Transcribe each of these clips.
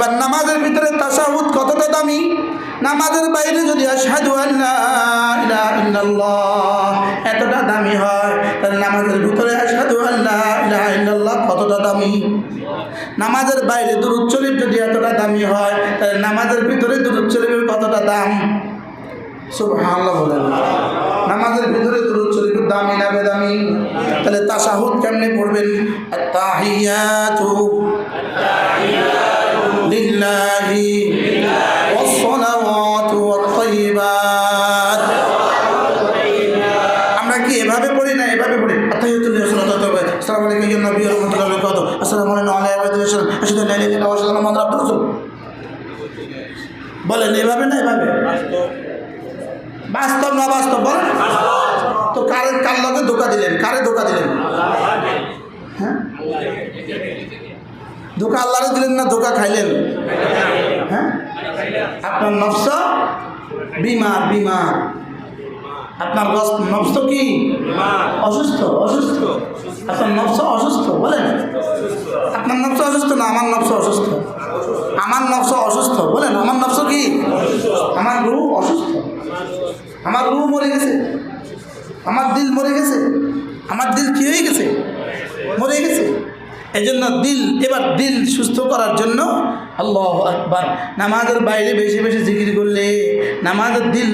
এবার নামাজের ভিতরে তাসাহুদ কতটা দামি? নামাজের বাইরে যদি আশহাদু আল্লাহ এতটা দামি হয়, তাহলে নামাজের ভিতরে আশহাদু আল্লাহ কতটা দামি? নামাজের বাইরে দুরুদ শরীফ যদি এতটা দামি হয়, তাহলে নামাজের ভিতরে দুরুদ কতটা দাম? সুবহানাল্লাহ বলেন। নামাজের ভিতরে দুরুদ দামি না বেদামি? তাহলে তাসাহুদ কেমনে পড়বেন? আত্তাহিয়াতু। লিল্লাহি والصلوات والطيبات আমরা কি এভাবে পড়ি না এভাবে পড়ি আত্তাহিয়াতুল্লাহি ওয়া সালাতু আলাইহি আসসালামু আলাইকুম ইয়া নবী ওয়া রাহমাতুল্লাহি ওয়া বারাকাতুহু আসসালামু আলাইকুম ওয়া আলা আলিহি ওয়া সাল্লাম আশহাদু আল্লা ইলাহা ইল্লাল্লাহ ওয়া আশহাদু আন্না মুহাম্মাদান আবদুহু ওয়া রাসূলুহু বলেন এভাবে না এভাবে বাস্তব না বাস্তব বলেন তো কারে কার লগে ধোকা দিলেন কারে ধোকা দিলেন হ্যাঁ ধোকা আল্লাহরে দিলেন না ধোকা খাইলেন? হ্যাঁ? আপনার নফস বিমার বিমার। আপনার নফস কি? অসুস্থ অসুস্থ। আপনার নফস অসুস্থ, বলেন। আপনার নফস অসুস্থ না আমার নফস অসুস্থ? আমার নফস অসুস্থ, বলেন। আমার নফস কি? আমার রু অসুস্থ। আমার রু মরে গেছে। আমার দিল মরে গেছে। আমার দিল কি হয়ে গেছে? মরে গেছে। এই জন্য দিল, এবার দিল সুস্থ করার জন্য আল্লাহ আকবার। নামাজের বাইরে বেশি বেশি জিকির করলে নামাজের দিল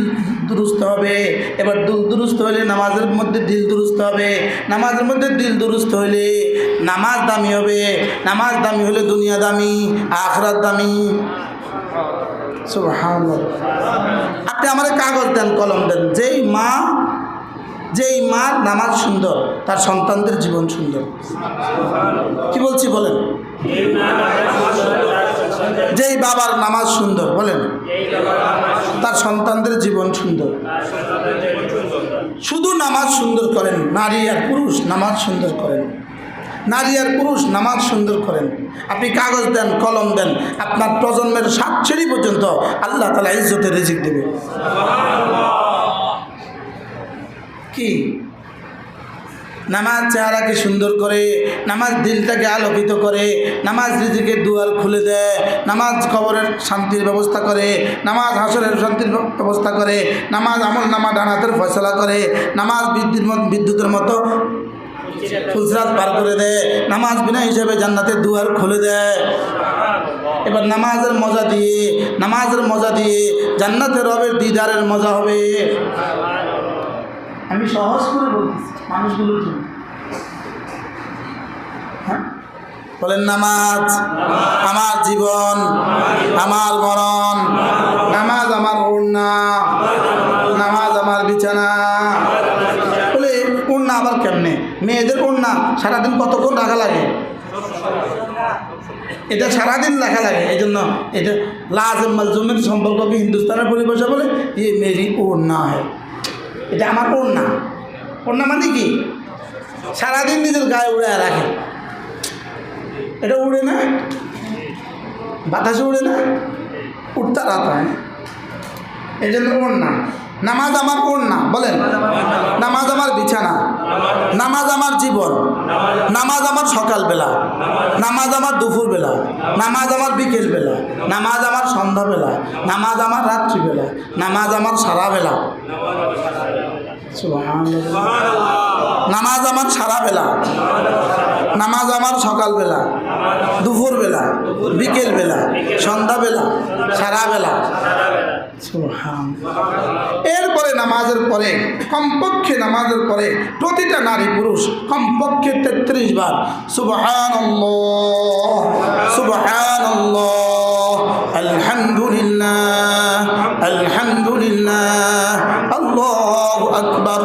দুরুস্ত হবে, এবার দিল দুরুস্ত হলে নামাজের মধ্যে দিল দুরুস্ত হবে, নামাজের মধ্যে দিল দুরুস্ত হলে নামাজ দামি হবে, নামাজ দামি হলে দুনিয়া দামি, আখরাত দামি। আপনি আমার কাগজ দেন, কলম দেন, যেই মা যেই মার নামাজ সুন্দর, তার সন্তানদের জীবন সুন্দর। কি বলছি বলেন? যেই বাবার নামাজ সুন্দর, বলেন। তার সন্তানদের জীবন সুন্দর। শুধু নামাজ সুন্দর করেন, নারী আর পুরুষ নামাজ সুন্দর করেন। নারী আর পুরুষ নামাজ সুন্দর করেন। আপনি কাগজ দেন, কলম দেন, আপনার প্রজন্মের সাত পর্যন্ত আল্লাহ তালা ইজ্জতের রিজিক দেবে। কি? নামাজ চেহারাকে সুন্দর করে, নামাজ দিলটাকে আলোকিত করে, নামাজ রিজিকে দুয়ার খুলে দেয়, নামাজ খবরের শান্তির ব্যবস্থা করে, নামাজ হাসরের শান্তির ব্যবস্থা করে, নামাজ আমল নামা ডানাতের ফয়সলা করে, নামাজ বিদ্যুৎ বিদ্যুতের মতো ফুলসরাত পার করে দেয়, নামাজ বিনা হিসেবে জান্নাতের দুয়ার খুলে দেয়। এবার নামাজের মজা দিয়ে, নামাজের মজা দিয়ে জান্নাতের রবের দিদারের মজা হবে। আমি সহজ করে বলতেছি মানুষগুলোর জন্য হ্যাঁ? বলেন নামাজ, আমার জীবন, আমার মরণ, নামাজ আমার ওড়না, নামাজ আমার বিছানা। বলে, ওড়না আবার কেমনে? মেয়েদের ওড়না সারাদিন কতক্ষণ রাখা লাগে? এটা সারাদিন লেখা লাগে এই জন্য এটা লাজম মালজুমের সম্পর্ককে হিন্দুস্তানের পরিভাষা বলে ইয়ে মেরি ওড়না হয়। এটা আমার ওড়না ওড়না মানে কি? সারাদিন নিজের গায়ে উড়ে রাখে। এটা উড়ে না? বাতাসে উড়ে না? উঠতে রাত হয় এই জন্য ওড়না নামাজ আমার ওড়না বলেন। নামাজ আমার বিছানা। নামাজ আমার জীবন, নামাজ আমার সকালবেলা, নামাজ আমার দুপুরবেলা, নামাজ আমার বিকেলবেলা, নামাজ আমার সন্ধ্যাবেলা, নামাজ আমার রাত্রিবেলা, নামাজ আমার সারাবেলা। নামাজ আমার সারাবেলা, নামাজ আমার সকালবেলা, দুপুরবেলা, বিকেলবেলা, সন্ধ্যাবেলা, সারাবেলা। এরপরে নামাজের পরে, কমপক্ষে নামাজের পরে প্রতিটা নারী পুরুষ কমপক্ষে তেত্রিশ বার সুবহান সুবহান আলহামদুলিল্লাহ আলহামদুলিল্লাহ, আল্লাহ আকবার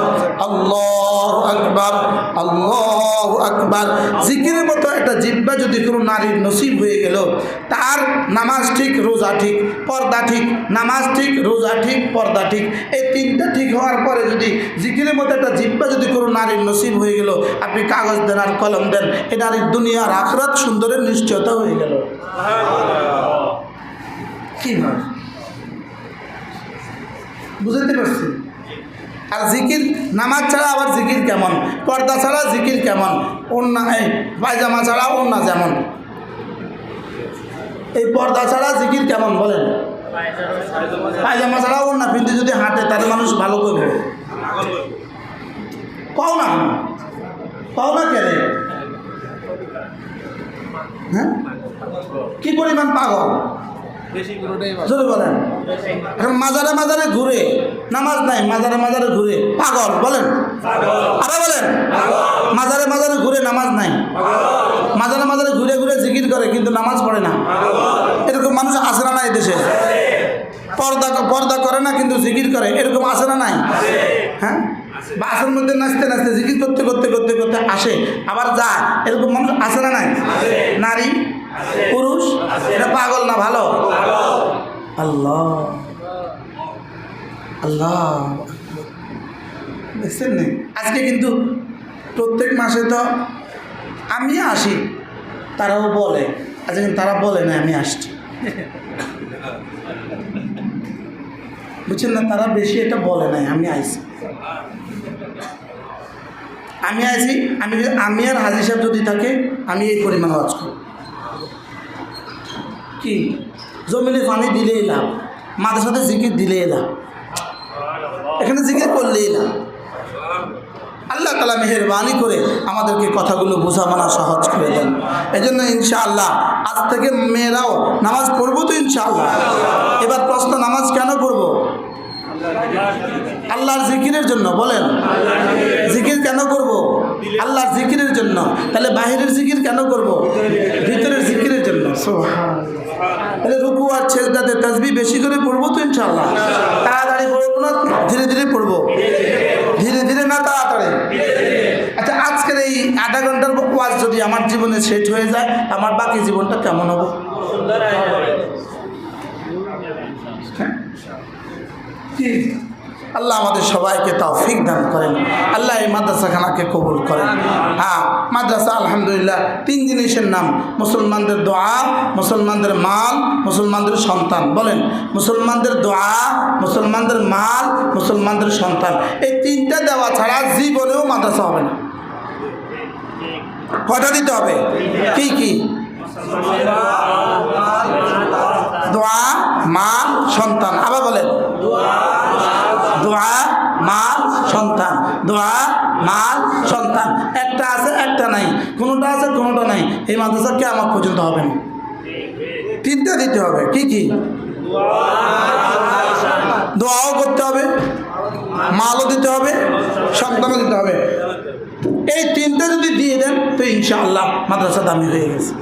আল্লাহ আকবার, আল্লাহ আকবার। জিকিরের মতো একটা জিব্বা যদি কোনো নারীর নসিব হয়ে গেল, তার নামাজ ঠিক, রোজা ঠিক, পর্দা ঠিক, নামাজ ঠিক, রোজা ঠিক, পর্দা ঠিক, এই তিনটা ঠিক হওয়ার পরে যদি জিকিরের মতো একটা জিব্বা যদি কোনো নারীর নসিব হয়ে গেল, আপনি কাগজ দেন আর কলম দেন এই নারীর দুনিয়ার আখরাত সুন্দরের নিশ্চয়তা হয়ে গেল। কি হয়? বুঝতে পারছি? আর জিকির, নামাজ ছাড়া আবার জিকির কেমন? পর্দা ছাড়া জিকির কেমন? অন্য এই পায়জামা ছাড়া অন্য যেমন? এই পর্দা ছাড়া জিকির কেমন বলেন? পায়জামা ছাড়াও না কিন্তু যদি হাঁটে তাহলে মানুষ ভালো করবে। পাও না। পাও না কেন হ্যাঁ? কি পরিমাণ পাগল? বলেন। এখন মাজারে মাজারে ঘুরে নামাজ নাই মাজারে মাজারে ঘুরে। পাগল বলেন। আরে বলেন। মাজারে মাজারে ঘুরে নামাজ নাই। মাজারে মাজারে ঘুরে ঘুরে জিকির করে কিন্তু নামাজ পড়ে না। এরকম মানুষ আসে না দেশে? পর্দা পর্দা করে না কিন্তু জিকির করে। এরকম আসে না নাই? হ্যাঁ? বাসের মধ্যে নাচতে নাচতে জিকির করতে করতে করতে করতে আসে। আবার যায়। এরকম মানুষ আসে না নাই? নারী? পুরুষ? এটা পাগল না ভালো? আল্লাহ। আল্লাহ। দেখছেন না আজকে কিন্তু প্রত্যেক মাসে তো আমি আসি, তারাও বলে। আজকে কিন্তু তারা বলে না, আমি আসছি। বুঝছেন না, তারা বেশি এটা বলে নাই, আমি আইছি। আমি আইছি, আমি আমি আর হাজির সাহেব যদি থাকে, আমি এই পরিমাণ ওয়াজ করব। কি? জমিনে পানি দিলে এলাম মাথার সাথে জিকির দিলে এলাম এখানে জিকির করলেই লাভ। আল্লাহ তালা মেহরবানি করে আমাদেরকে কথাগুলো বোঝা মানা সহজ করে দেন। এই জন্য ইনশাআল্লাহ আজ থেকে মেয়েরাও নামাজ পড়ব তো ইনশাআল্লাহ। এবার প্রশ্ন, নামাজ কেন পড়ব? আল্লাহর জিকিরের জন্য বলেন। জিকির কেন করব? আল্লাহর জিকিরের জন্য। তাহলে বাহিরের জিকির কেন করব? ভিতরের জিকিরের জন্য। তাহলে রুকু আর ছেজদাতে তাসবি বেশি করে পড়ব তো ইনশাআল্লাহ। তাড়াতাড়ি পড়ব না ধীরে ধীরে পড়ব। ধীরে ধীরে না তাড়াতাড়ি? আচ্ছা আজকের এই আধা ঘণ্টার ওয়াজ যদি আমার জীবনে শেষ হয়ে যায় আমার বাকি জীবনটা কেমন হবে? হ্যাঁ? কি? আল্লাহ আমাদের সবাইকে তৌফিক দান করেন। আল্লাহ এই মাদ্রাসাখানাকে কবুল করেন। হ্যাঁ মাদ্রাসা আলহামদুলিল্লাহ, তিন জিনিসের নাম, মুসলমানদের দোয়া, মুসলমানদের মাল, মুসলমানদের সন্তান। বলেন, মুসলমানদের দোয়া, মুসলমানদের মাল, মুসলমানদের সন্তান। এই তিনটা দেওয়া ছাড়া জীবনেও মাদ্রাসা হবে না। কটা দিতে হবে? কি কি? দোয়া, মাল, সন্তান। আবার বলেন দোয়া মাল, সন্তান। দোয়া, মাল, সন্তান। একটা আছে, একটা নাই। কোনোটা আছে, কোনোটা নাই। এই মাদ্রাসা কে আমার পর্যন্ত হবে না। তিনটা দিতে হবে। কি কি? দোয়াও করতে হবে, মালও দিতে হবে, সন্তানও দিতে হবে। এই তিনটা যদি দিয়ে দেন, তো ইনশাআল্লাহ মাদ্রাসা দামি হয়ে গেছে।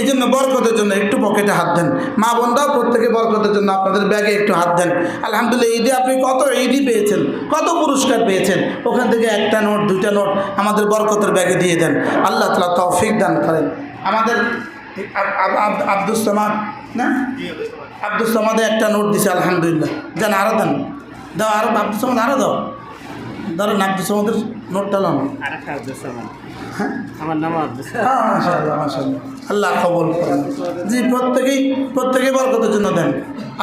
এই জন্য বরকতের জন্য একটু পকেটে হাত দেন। মা বোনরাও প্রত্যেকে বরকতের জন্য আপনাদের ব্যাগে একটু হাত দেন। আলহামদুলিল্লাহ, ঈদে আপনি কত ঈদই পেয়েছেন, কত পুরস্কার পেয়েছেন, ওখান থেকে একটা নোট, দুইটা নোট আমাদের বরকতের ব্যাগে দিয়ে দেন। আল্লাহ তালা তৌফিক দান করেন। আমাদের আব- আব- আব- আব্দুল সামাদ, না? আব্দুল সামাদে একটা নোট দিছে, আলহামদুলিল্লাহ। দেন আরও দেন। দাও আরও আব্দুল সামাদ আরও দাও। ধরেন আব্দুল সামাদের নোটটা সালাম হ্যাঁ আমার নাম আব্দুল সালাম হ্যাঁ, মাশাআল্লাহ, মাশাআল্লাহ। আল্লাহ কবুল করেন জি প্রত্যেকেই প্রত্যেকেই বরকতের জন্য দেন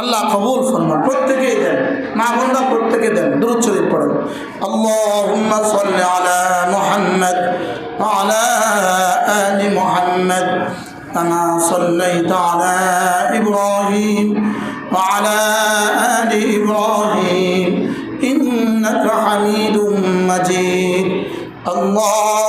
আল্লাহ কবুল ফরমান প্রত্যেকেই দেন মা বোনরা প্রত্যেকে দেন দূরত শরীফ পড়েন আল্লাহুম্মা সাল্লি আলা মুহাম্মদ ওয়া আলা আলি মুহাম্মদ كما صليت على إبراهيم وعلى آل إبراهيم إنك حميد مجيد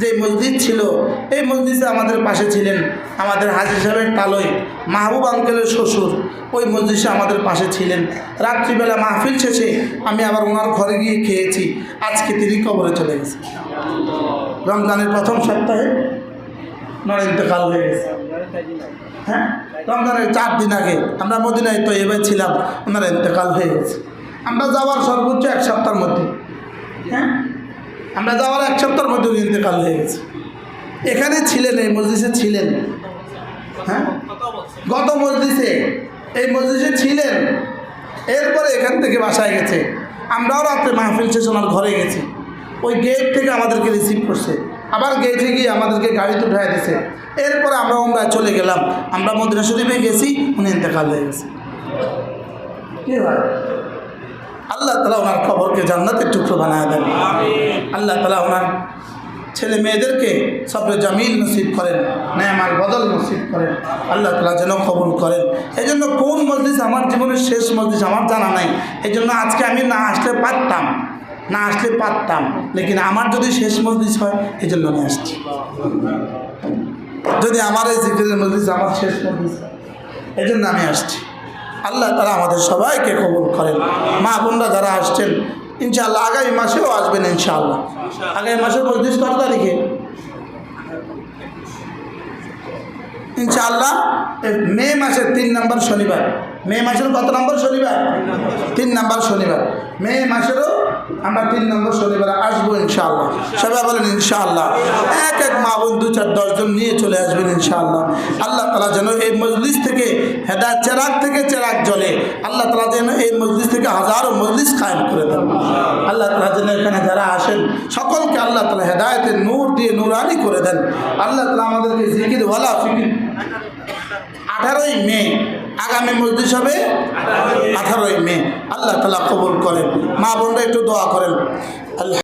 যে মসজিদ ছিল, এই মসজিদে আমাদের পাশে ছিলেন আমাদের হাজির সাহেবের তালই মাহবুব আঙ্কেলের শ্বশুর। ওই মসজিদে আমাদের পাশে ছিলেন। রাত্রিবেলা মাহফিল শেষে আমি আবার ওনার ঘরে গিয়ে খেয়েছি। আজকে তিনি কবরে চলে গেছে। রমজানের প্রথম সপ্তাহে ওনার ইন্তেকাল হয়ে গেছে। হ্যাঁ? রমজানের চার দিন আগে আমরা মদিনায় তো এবার ছিলাম, ওনার ইন্তেকাল হয়ে গেছে। আমরা যাওয়ার সর্বোচ্চ এক সপ্তাহের মধ্যে। হ্যাঁ? আমরা যাওয়ার এক সপ্তাহের মধ্যে উনি ইন্তেকাল হয়ে গেছে। এখানে ছিলেন, এই মসজিদে ছিলেন। হ্যাঁ? গত মসজিদে, এই মসজিদে ছিলেন। এরপরে এখান থেকে বাসায় গেছে। আমরাও রাত্রে মাহফিল শেষ ওনার ঘরে গেছি। ওই গেট থেকে আমাদেরকে রিসিভ করছে। আবার গেটে গিয়ে আমাদেরকে গাড়িতে উঠাই দিছে। এরপরে আমরা ওমরায় চলে গেলাম। আমরা মদিনা শরীফে গেছি, উনি ইন্তেকাল হয়ে গেছে। কি হয় আল্লাহ তালা ওনার খবরকে জান্নাতের টুকরো বানায় দেন। আল্লাহ তালা ওনার ছেলে মেয়েদেরকে সবরে জামিল নসিব করেন নেমার বদল নসিব করেন আল্লাহ তালা যেন কবুল করেন। এই জন্য কোন মসজিদ আমার জীবনের শেষ মসজিদ আমার জানা নাই। এই জন্য আজকে আমি না আসলে পারতাম না আসলে পারতাম লেকিন আমার যদি শেষ মসজিদ হয় এই জন্য আমি আসছি। যদি আমার এই জিকিরের মসজিদ আমার শেষ মসজিদ হয় এই জন্য আমি আসছি। আল্লাহ তারা আমাদের সবাইকে কবুল করেন। মা বোনরা যারা আসছেন, ইনশাআল্লাহ আগামী মাসেও আসবেন ইনশাআল্লাহ। আগামী মাসের পঁচিশ কত তারিখে? ইনশাআল্লাহ মে মাসের তিন নম্বর শনিবার। মে মাসের কত নম্বর শনিবার? তিন নম্বর শনিবার। মে মাসেরও আমরা তিন নম্বর শনিবার আসব ইনশাআল্লাহ। সবাই বলেন ইনশাআল্লাহ। এক এক মা বোন দু চার দশজন নিয়ে চলে আসবেন ইনশাআল্লাহ। আল্লাহ তালা যেন এই মজলিস থেকে হেদায় চেরাক থেকে চেরাক জলে আল্লাহ তালা যেন এই মজলিস থেকে হাজারো মজলিস কায়েম করে দেন। আল্লাহ তালা যেন এখানে যারা আসেন, সকলকে আল্লাহ তালা হেদায়তের নূর দিয়ে নুরানি করে দেন। আল্লাহ তালা আমাদেরকে জিকির ওয়ালা ফিকির আঠারোই মে আগামী মসজিদ হবে আঠারোই মে। আল্লাহ তালা কবুল করেন। মা বোনরা একটু দোয়া করেন। আল্লাহ